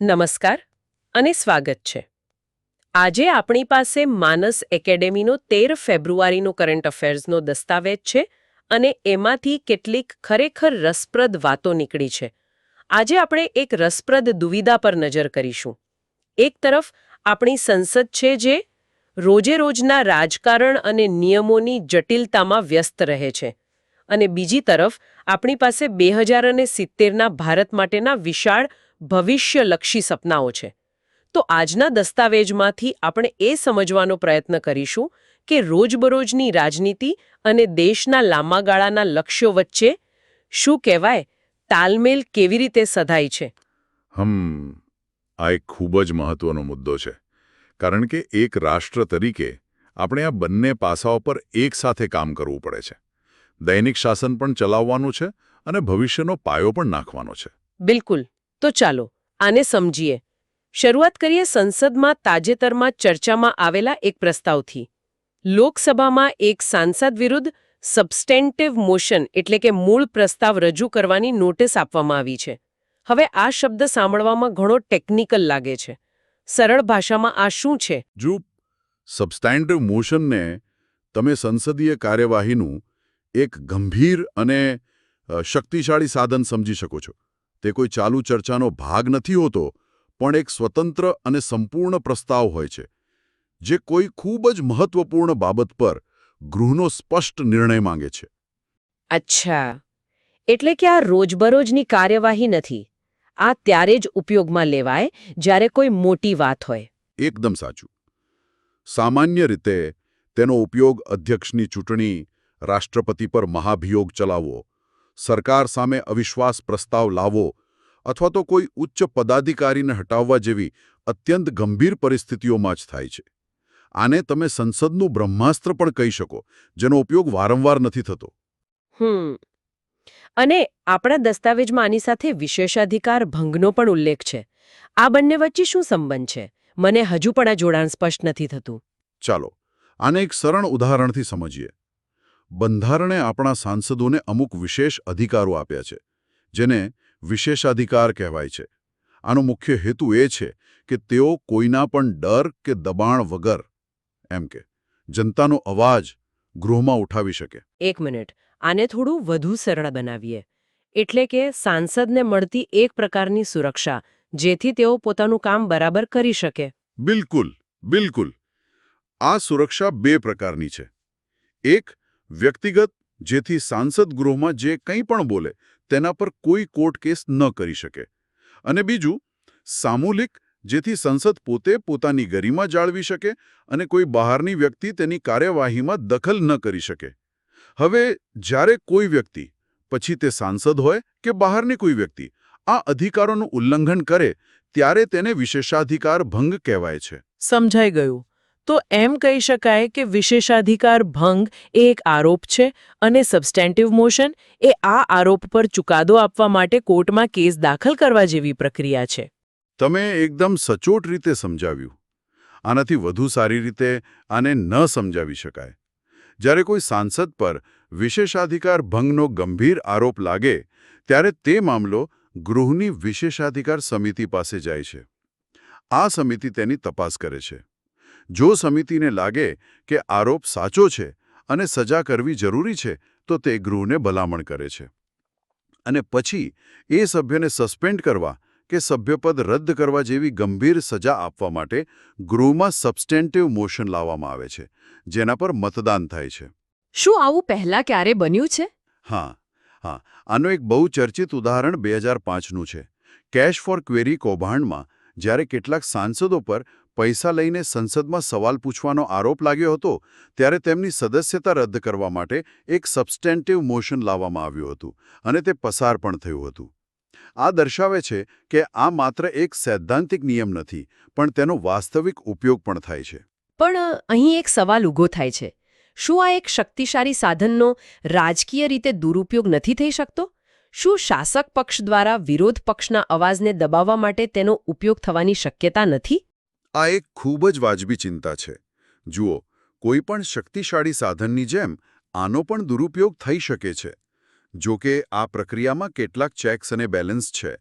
નમસ્કાર અને સ્વાગત છે. આજે આપણી પાસે માનસ એકેડેમીનો તેર ફેબ્રુઆરીનો કરંટ અફેર્સનો દસ્તાવેજ છે અને એમાંથી કેટલીક ખરેખર રસપ્રદ વાતો નીકળી છે. આજે આપણે એક રસપ્રદ દુવિધા પર નજર કરીશું. એક તરફ આપણી સંસદ છે જે રોજે રોજના રાજકારણ અને નિયમોની જટિલતામાં વ્યસ્ત રહે છે અને બીજી તરફ આપણી પાસે બે હજાર અને સિત્તેરના ભારત માટેના વિશાળ ભવિષ્યલક્ષી સપનાઓ છે. તો આજના દસ્તાવેજમાંથી આપણે એ સમજવાનો પ્રયત્ન કરીશું કે રોજબરોજની રાજનીતિ અને દેશના લાંબા ગાળાના લક્ષ્યો વચ્ચે શું કહેવાય તાલમેલ કેવી રીતે સધાય છે? હમ આ એક ખૂબ જ મહત્વનો મુદ્દો છે. કારણ કે એક રાષ્ટ્ર તરીકે આપણે આ બંને પાસાઓ પર એકસાથે કામ કરવું પડે છે. દૈનિક શાસન પણ ચલાવવાનું છે અને ભવિષ્યનો પાયો પણ નાખવાનો છે. બિલકુલ. તો ચાલો, આને સમજીએ. શરૂઆત કરીએ સંસદમાં તાજેતરમાં ચર્ચામાં આવેલા એક પ્રસ્તાવથી. લોકસભામાં એક સાંસદ વિરુદ્ધ સબસ્ટેન્ટિવ મોશન એટલે કે મૂળ પ્રસ્તાવ રજૂ કરવાની નોટિસ આપવામાં આવી છે. હવે આ શબ્દ સાંભળવામાં ઘણો ટેકનિકલ લાગે છે. સરળ ભાષામાં આ શું છે? જો સબસ્ટેન્ટિવ મોશનને તમે સંસદીય કાર્યવાહીનું એક ગંભીર અને શક્તિશાળી સાધન સમજી શકો છો. તે કોઈ ચાલુ ચર્ચાનો ભાગ નથી હોતો પણ એક સ્વતંત્ર અને સંપૂર્ણ પ્રસ્તાવ હોય છે જે કોઈ ખૂબ જ મહત્વપૂર્ણ બાબત પર ગૃહનો સ્પષ્ટ નિર્ણય માંગે છે. અચ્છા. એટલે કે આ રોજબરોજની કાર્યવાહી નથી. આ ત્યારે જ ઉપયોગમાં લેવાય જ્યારે કોઈ મોટી વાત હોય. એકદમ સાચું. સામાન્ય રીતે તેનો ઉપયોગ અધ્યક્ષની ચૂંટણી રાષ્ટ્રપતિ પર મહાભિયોગ ચલાવવો સરકાર સામે અવિશ્વાસ પ્રસ્તાવ લાવવો અથવા તો કોઈ ઉચ્ચ પદાધિકારીને હટાવવા જેવી અત્યંત ગંભીર પરિસ્થિતિઓમાં જ થાય છે. આને તમે સંસદનું બ્રહ્માસ્ત્ર પણ કહી શકો જેનો ઉપયોગ વારંવાર નથી થતો. હમ. અને આપણા દસ્તાવેજમાં આની સાથે વિશેષાધિકાર ભંગનો પણ ઉલ્લેખ છે. આ બંને વચ્ચે શું સંબંધ છે? મને હજુ પણ આ જોડાણ સ્પષ્ટ નથી થતું. ચાલો આને એક સરળ ઉદાહરણથી સમજીએ. બંધારણે આપણા સાંસદોને અમુક વિશેષ અધિકારો આપ્યા છે જેને વિશેષાધિકાર કહેવાય છે. આનો મુખ્ય હેતુ એ છે કે તેઓ કોઈના પણ ડર કે દબાણ વગર એમ કે જનતાનો અવાજ ગૃહમાં ઉઠાવી શકે. એક મિનિટ. આને થોડું વધુ સરળ બનાવીએ. એટલે કે સાંસદને મળતી એક પ્રકારની સુરક્ષા જેથી તેઓ પોતાનું કામ બરાબર કરી શકે. બિલકુલ બિલકુલ. આ સુરક્ષા બે પ્રકારની છે. એક વ્યક્તિગત, જેથી સાંસદ ગૃહમાં જે કંઈ પણ બોલે, તેના પર કોઈ કોર્ટ કેસ ન કરી શકે. અને બીજું, સામૂહિક, જેથી સંસદ પોતે પોતાની ગરિમા જાળવી શકે અને કોઈ બહારની વ્યક્તિ તેની કાર્યવાહીમાં દખલ ન કરી શકે. હવે, જ્યારે કોઈ વ્યક્તિ, પછી તે સાંસદ હોય કે બહારની કોઈ વ્યક્તિ, આ અધિકારોનું ઉલ્લંઘન કરે, ત્યારે તેને વિશેષાધિકાર ભંગ કહેવાય છે. સમજાઈ ગયું. તો એમ કહી શકાય કે વિશેષાધિકાર ભંગ એ એક આરોપ છે અને સબસ્ટેન્ટિવ મોશન એ આ આરોપ પર ચુકાદો આપવા માટે કોર્ટમાં કેસ દાખલ કરવા જેવી પ્રક્રિયા છે. તમે એકદમ સચોટ રીતે સમજાવ્યું. આનાથી વધુ સારી રીતે આને ન સમજાવી શકાય. જ્યારે કોઈ સાંસદ પર વિશેષાધિકાર ભંગનો ગંભીર આરોપ લાગે, ત્યારે તે મામલો ગૃહની વિશેષાધિકાર સમિતિ પાસે જાય છે. આ સમિતિ તેની તપાસ કરે છે. જો સમિતિને લાગે કે આરોપ સાચો છે અને સજા કરવી જરૂરી છે તો તે ગૃહને ભલામણ કરે છે. અને પછી એ સભ્યને સસ્પેન્ડ કરવા કે સભ્યપદ રદ કરવા જેવી ગંભીર સજા આપવા માટે ગૃહમાં સબસ્ટેન્ટિવ મોશન લાવવામાં આવે છે જેના પર મતદાન થાય છે. શું આવું પહેલા ક્યારે બન્યું છે? હા હા. આનું એક બહુ ચર્ચિત ઉદાહરણ બે હજાર પાંચનું છે. કેશ ફોર ક્વેરી કૌભાંડમાં જ્યારે કેટલાક સાંસદો પર પૈસા લઈને સંસદમાં સવાલ પૂછવાનો આરોપ લાગ્યો હતો, ત્યારે તેમની સદસ્યતા રદ કરવા માટે એક સબસ્ટેન્ટિવ મોશન લાવવામાં આવ્યું હતું અને તે પસાર પણ થયું હતું. આ દર્શાવે છે કે આ માત્ર એક સૈદ્ધાંતિક નિયમ નથી, પણ તેનો વાસ્તવિક ઉપયોગ પણ થાય છે. પણ અહીં એક સવાલ ઊભો થાય છે. શું આ એક શક્તિશાળી સાધનનો રાજકીય રીતે દુરુપયોગ નથી થઈ શકતો? શું શાસક પક્ષ દ્વારા વિરોધ પક્ષના અવાજને દબાવવા માટે તેનો ઉપયોગ થવાની શક્યતા નથી? આ એક ખૂબ જ વાજબી ચિંતા છે. જુઓ, કોઈ પણ શક્તિશાળી સાધનની જેમ, આનો પણ દુરુપયોગ થઈ શકે છે. જો કે, આ પ્રક્રિયામાં કેટલાક ચેક્સ અને બેલેન્સ છે.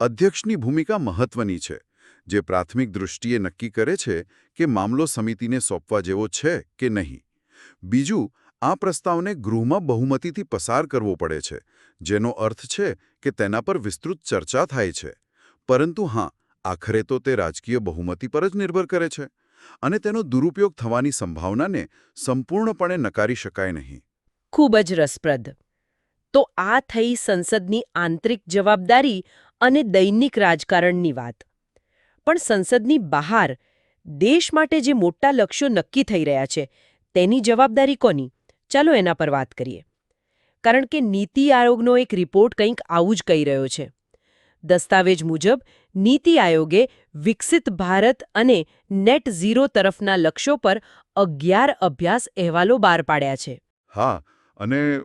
અધ્યક્ષની ભૂમિકા મહત્વની છે, જે પ્રાથમિક દૃષ્ટિએ નક્કી કરે છે કે મામલો સમિતિને સોંપવા જેવો છે કે નહીં. બીજું, આ પ્રસ્તાવને ગૃહમાં બહુમતીથી પસાર કરવો પડે છે, જેનો અર્થ છે કે તેના પર વિસ્તૃત ચર્ચા થાય છે. પરંતુ હા આખરે તો તે રાજકીય બહુમતી પર જ નિર્ભર કરે છે અને તેનો દુરુપયોગ થવાની સંભાવનાને સંપૂર્ણપણે નકારી શકાય નહીં. ખૂબ જ રસપ્રદ. તો આ થઈ સંસદની આંતરિક જવાબદારી અને દૈનિક રાજકારણની વાત. પણ સંસદની બહાર દેશ માટે જે મોટા લક્ષ્યો નક્કી થઈ રહ્યા છે, તેની જવાબદારી કોની? ચાલો એના પર વાત કરીએ. કારણ કે નીતિ આયોગનો એક રિપોર્ટ કંઈક આવું જ કહી રહ્યો છે. દસ્તાવેજ મુજબ નીતિ આયોગે વિકસિત ભારત અને નેટ ઝીરો તરફના લક્ષ્યો પર અગિયાર અભ્યાસ અહેવાલો બહાર પાડ્યા છે. હા, અને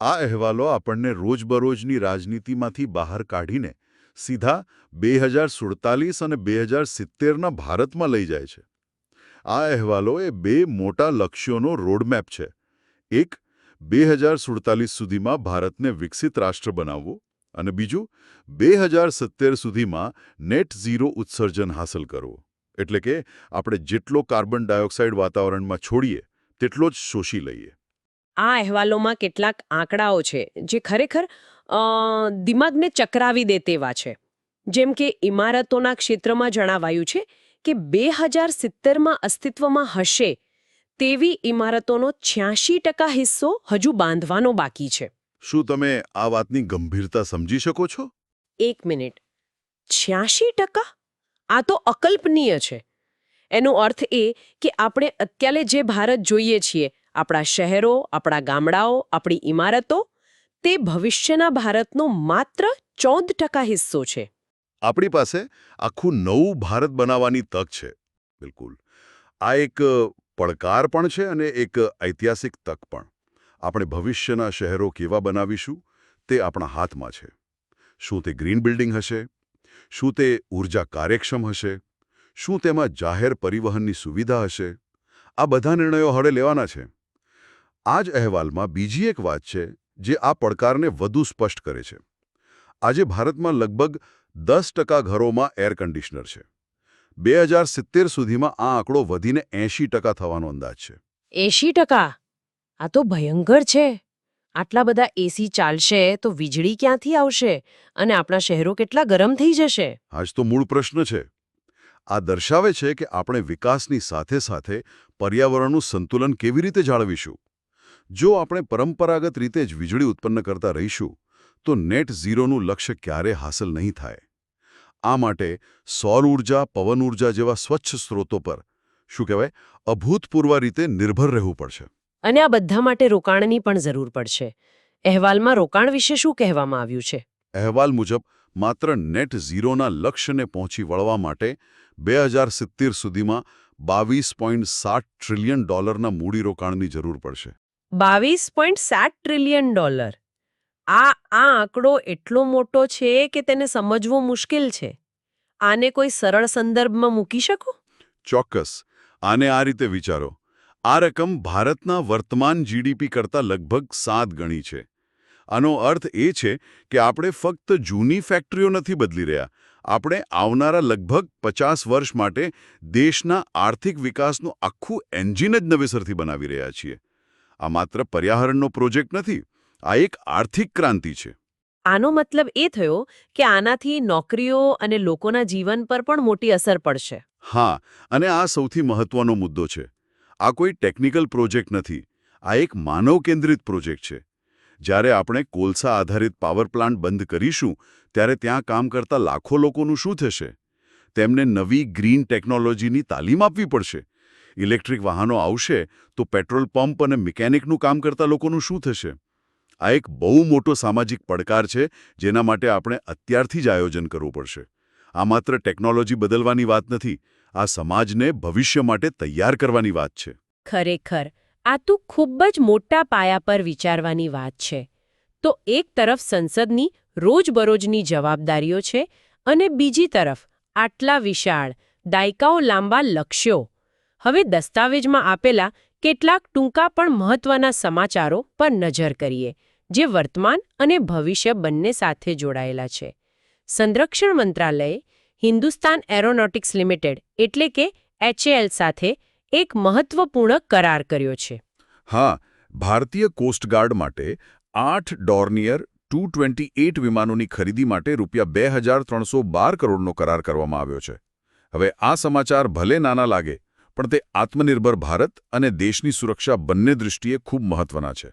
આ અહેવાલો આપણને રોજબરોજની રાજનીતિમાંથી બહાર કાઢીને સીધા બે હજાર સુડતાલીસ અને બે હજાર સિત્તેરના ભારતમાં લઈ જાય છે. આ અહેવાલો એ બે મોટા લક્ષ્યોનો રોડમેપ છે. એક, બે હજાર સુડતાલીસ સુધીમાં ભારતને વિકસિત રાષ્ટ્ર બનાવવું. અને બીજું, બે હજાર સિત્તેર સુધીમાં નેટ ઝીરો ઉત્સર્જન હાંસલ કરવું. એટલે કે, આપણે જેટલો કાર્બન ડાયોક્સાઇડ વાતાવરણમાં છોડીએ, તેટલો જ શોષી લઈએ. આ અહેવાલોમાં કેટલાક આંકડાઓ છે, જે ખરેખર દિમાગને ચકરાવી દે તેવા છે. જેમ કે, ઇમારતોના ક્ષેત્રમાં જણાવાયું છે કે, બે હજાર સિત્તેરમાં અસ્તિત્વમાં હશે તેવી ઇમારતોનો છ્યાસી ટકા હિસ્સો હજુ બાંધવાનો બાકી છે. શું તમે આ વાતની ગંભીરતા સમજી શકો છો? એક મિનિટ. છ્યાસી ટકા? આ તો અકલ્પનીય છે. એનો અર્થ એ કે આપણે અત્યારે જે ભારત જોઈએ છીએ આપણા શહેરો આપણા ગામડાઓ આપણી ઇમારતો તે ભવિષ્યના ભારતનો માત્ર ચૌદ ટકા હિસ્સો છે. આપણી પાસે આખું નવું ભારત બનાવવાની તક છે. બિલકુલ. આ એક પડકાર પણ છે અને એક ઐતિહાસિક તક પણ. આપણે ભવિષ્યના શહેરો કેવા બનાવીશું તે આપણા હાથમાં છે. શું તે ગ્રીન બિલ્ડિંગ હશે? શું તે ઊર્જા કાર્યક્ષમ હશે? શું તેમાં જાહેર પરિવહનની સુવિધા હશે? આ બધા નિર્ણયો હવે લેવાના છે. આ જ અહેવાલમાં બીજી એક વાત છે જે આ પડકારને વધુ સ્પષ્ટ કરે છે. આજે ભારતમાં લગભગ દસ ટકા ઘરોમાં એર કન્ડિશનર છે. બે હજાર સિત્તેર સુધીમાં આ આંકડો વધીને એંશી ટકા થવાનો અંદાજ છે. એંશી આ તો ભયંકર છે. આટલા બધા એસી ચાલશે તો વીજળી ક્યાંથી આવશે? અને આપણા શહેરો કેટલા ગરમ થઈ જશે? આજ તો મૂળ પ્રશ્ન છે. આ દર્શાવે છે કે આપણે વિકાસની સાથે સાથે પર્યાવરણનું સંતુલન કેવી રીતે જાળવીશું? જો આપણે પરંપરાગત રીતે જ વીજળી ઉત્પન્ન કરતા રહીશું, તો નેટ ઝીરોનું લક્ષ્ય ક્યારે હાંસલ નહીં થાય. આ માટે સૌર ઊર્જા પવન ઊર્જા જેવા સ્વચ્છ સ્ત્રોતો પર, શું કહેવાય, અભૂતપૂર્વ રીતે નિર્ભર રહેવું પડશે. અને આ બધા માટે રોકાણની પણ જરૂર પડશે. અહેવાલમાં રોકાણ વિશે શું કહેવામાં આવ્યું છે? અહેવાલ મુજબ માત્ર નેટ ઝીરોના લક્ષ્યને પહોંચી વળવા માટે બે હજાર સિત્તેર સુધીમાં બાવીસ પોઈન્ટ સાત ટ્રિલિયન ડોલરના મૂડીરોકાણની જરૂર પડશે. બાવીસ પોઈન્ટ સાત ટ્રિલિયન ડોલર? આ આ આંકડો એટલો મોટો છે કે તેને સમજવો મુશ્કેલ છે. આને કોઈ સરળ સંદર્ભમાં મૂકી શકો? ચોક્કસ. આને આ રીતે વિચારો. આ રકમ ભારતના વર્તમાન જીડીપી કરતાં લગભગ સાત ગણી છે. આનો અર્થ એ છે કે આપણે ફક્ત જૂની ફેક્ટરીઓ નથી બદલી રહ્યા. આપણે આવનારા લગભગ પચાસ વર્ષ માટે દેશના આર્થિક વિકાસનું આખું એન્જિન જ નવેસરથી બનાવી રહ્યા છીએ. આ માત્ર પર્યાવરણનો પ્રોજેક્ટ નથી આ એક આર્થિક ક્રાંતિ છે. આનો મતલબ એ થયો કે આનાથી નોકરીઓ અને લોકોના જીવન પર પણ મોટી અસર પડશે. હા અને આ સૌથી મહત્વનો મુદ્દો છે. આ કોઈ ટેકનિકલ પ્રોજેક્ટ નથી. આ એક માનવ કેન્દ્રિત પ્રોજેક્ટ છે. જ્યારે આપણે કોલસા આધારિત પાવર પ્લાન્ટ બંધ કરીશું, ત્યારે ત્યાં કામ કરતા લાખો લોકોનું શું થશે? તેમને નવી ગ્રીન ટેકનોલોજીની તાલીમ આપવી પડશે. ઇલેક્ટ્રિક વાહનો આવશે, તો પેટ્રોલ પંપ અને મિકેનિકનું કામ કરતા લોકોનું શું થશે? આ એક બહુ મોટો સામાજિક પડકાર છે, જેના માટે આપણે અત્યારથી જ આયોજન કરવું પડશે. આ માત્ર ટેકનોલોજી બદલવાની વાત નથી આ સમાજને ભવિષ્ય માટે તૈયાર કરવાની વાત છે. ખરેખર, આ તો ખૂબ જ મોટા પાયા પર વિચારવાની વાત છે. તો એક તરફ સંસદની રોજબરોજની જવાબદારીઓ છે અને બીજી તરફ આટલા વિશાળ, દાયકાઓ લાંબા લક્ષ્યો. હવે દસ્તાવેજમાં આપેલા કેટલાક ટૂંકા પણ મહત્વના સમાચારો પર નજર કરીએ, જે વર્તમાન અને ભવિષ્ય બંને સાથે જોડાયેલા છે. સંરક્ષણ મંત્રાલયે હિન્દુસ્તાન એરોનોટિક્સ લિમિટેડ એટલે કે એચએએલ સાથે એક મહત્વપૂર્ણ કરાર કર્યો છે. હા ભારતીય કોસ્ટગાર્ડ માટે આઠ ડોર્નિયર ટુ વિમાનોની ખરીદી માટે રૂપિયા બે હજાર ત્રણસો બાર કરોડનો કરાર કરવામાં આવ્યો છે. હવે આ સમાચાર ભલે નાના લાગે પણ તે આત્મનિર્ભર ભારત અને દેશની સુરક્ષા બંને દૃષ્ટિએ ખૂબ મહત્વના છે.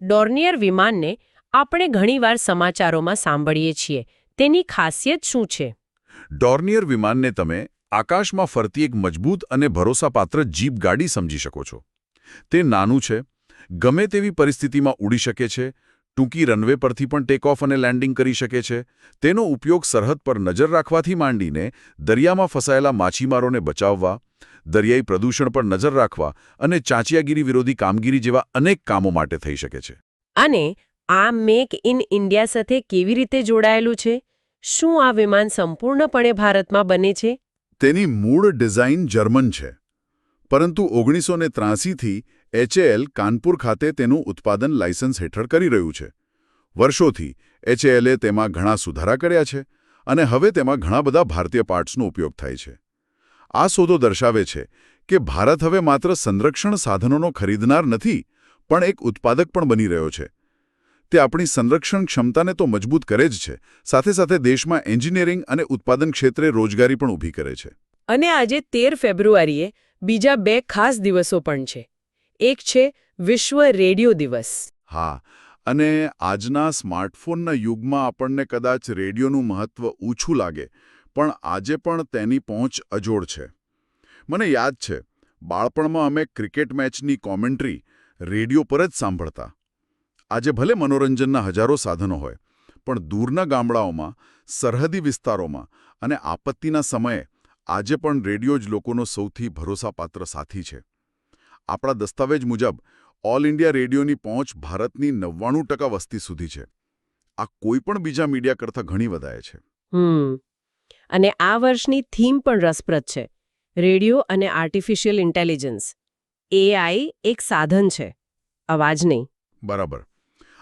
ડોર્નિયર વિમાનને આપણે ઘણીવાર સમાચારોમાં સાંભળીએ છીએ તેની ખાસિયત શું છે? ડોર્નિયર વિમાનને તમે આકાશમાં ફરતી એક મજબૂત અને ભરોસાપાત્ર જીપ ગાડી સમજી શકો છો. તે નાનું છે, ગમે તેવી પરિસ્થિતિમાં ઉડી શકે છે, ટૂંકી રનવે પરથી પણ ટેક ઓફ અને લેન્ડિંગ કરી શકે છે, તેનો ઉપયોગ સરહદ પર નજર રાખવાથી માંડીને દરિયામાં ફસાયેલા માછીમારોને બચાવવા, દરિયાઈ પ્રદૂષણ પર નજર રાખવા અને ચાંચિયાગીરી વિરોધી કામગીરી જેવા અનેક કામો માટે થઈ શકે છે. અને આ મેક ઇન ઇન્ડિયા સાથે કેવી રીતે જોડાયેલું છે? શું આ વિમાન સંપૂર્ણપણે ભારતમાં બને છે? તેની મૂળ ડિઝાઇન જર્મન છે. પરંતુ ઓગણીસો ને ત્રાસીથી એચએએલ કાનપુર ખાતે તેનું ઉત્પાદન લાયસન્સ હેઠળ કરી રહ્યું છે. વર્ષોથી એચએએલે તેમાં ઘણા સુધારા કર્યા છે અને હવે તેમાં ઘણા બધા ભારતીય પાર્ટ્સનો ઉપયોગ થાય છે. આ સોદો દર્શાવે છે કે ભારત હવે માત્ર સંરક્ષણ સાધનોનો ખરીદનાર નથી, પણ એક ઉત્પાદક પણ બની રહ્યો છે. તે આપણી સંરક્ષણ ક્ષમતાને તો મજબૂત કરે જ છે. સાથે સાથે દેશમાં એન્જિનિયરિંગ અને ઉત્પાદન ક્ષેત્રે રોજગારી પણ ઊભી કરે છે. અને આજે તેર ફેબ્રુઆરીએ બીજા બે ખાસ દિવસો પણ છે. એક છે વિશ્વ રેડિયો દિવસ. હા અને આજના સ્માર્ટફોનના યુગમાં આપણને કદાચ રેડિયોનું મહત્વ ઓછું લાગે પણ આજે પણ તેની પહોંચ અજોડ છે. મને યાદ છે બાળપણમાં અમે ક્રિકેટ મેચની કોમેન્ટ્રી રેડિયો પર જ સાંભળતા. આજે ભલે મનોરંજનના હજારો સાધનો હોય પણ દૂરના ગામડાઓમાં સરહદી વિસ્તારોમાં અને આપત્તિના સમયે આજે પણ રેડિયો જ લોકોનો સૌથી ભરોસાપાત્ર સાથી છે. આપણા દસ્તાવેજ મુજબ ઓલ ઇન્ડિયા રેડિયોની પહોંચ ભારતની નવ્વાણું ટકા વસ્તી સુધી છે. આ કોઈ પણ બીજા મીડિયા કરતાં ઘણી વધારે છે. હમ. અને આ વર્ષની થીમ પણ રસપ્રદ છે. રેડિયો અને આર્ટિફિશિયલ ઇન્ટેલિજન્સ. એઆઈ એક સાધન છે. અવાજ નહીં. બરાબર.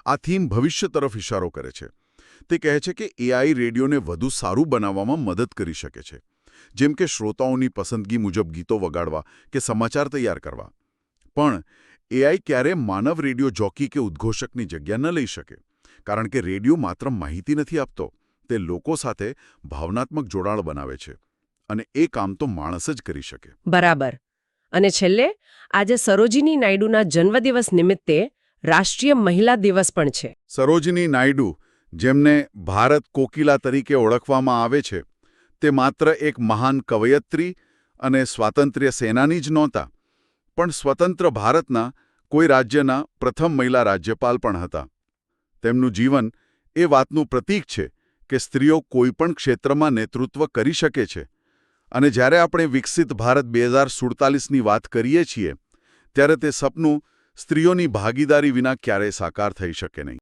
આ થીમ ભવિષ્ય તરફ ઇશારો કરે છે. તે કહે છે કે એઆઈ રેડિયોને વધુ સારું બનાવવામાં મદદ કરી શકે છે. જેમ કે શ્રોતાઓની પસંદગી મુજબ ગીતો વગાડવા કે સમાચાર તૈયાર કરવા. પણ એઆઈ ક્યારે માનવ રેડિયો જોકી કે ઉદ્ઘોષકની જગ્યા ન લઈ શકે? કારણ કે રેડિયો માત્ર માહિતી નથી આપતો, તે લોકો સાથે ભાવનાત્મક જોડાણ બનાવે છે. અને એ કામ તો માણસ જ કરી શકે. બરાબર. અને છેલ્લે, આજે સરોજિની નાયડુના જન્મદિવસ નિમિત્તે રાષ્ટ્રીય મહિલા દિવસ પણ છે. સરોજની નાયડુ, જેમને ભારત કોકિલા તરીકે ઓળખવામાં આવે છે, તે માત્ર એક મહાન કવયત્રી અને સ્વાતંત્ર્ય સેનાની જ નહોતા, પણ સ્વતંત્ર ભારતના કોઈ રાજ્યના પ્રથમ મહિલા રાજ્યપાલ પણ હતા. તેમનું જીવન એ વાતનું પ્રતીક છે કે સ્ત્રીઓ કોઈપણ ક્ષેત્રમાં નેતૃત્વ કરી શકે છે. અને જ્યારે આપણે વિકસિત ભારત બે હજાર સુડતાલીસની વાત કરીએ છીએ, ત્યારે તે સપનું સ્ત્રીઓની ભાગીદારી વિના ક્યારેય સાકાર થઈ શકે નહીં.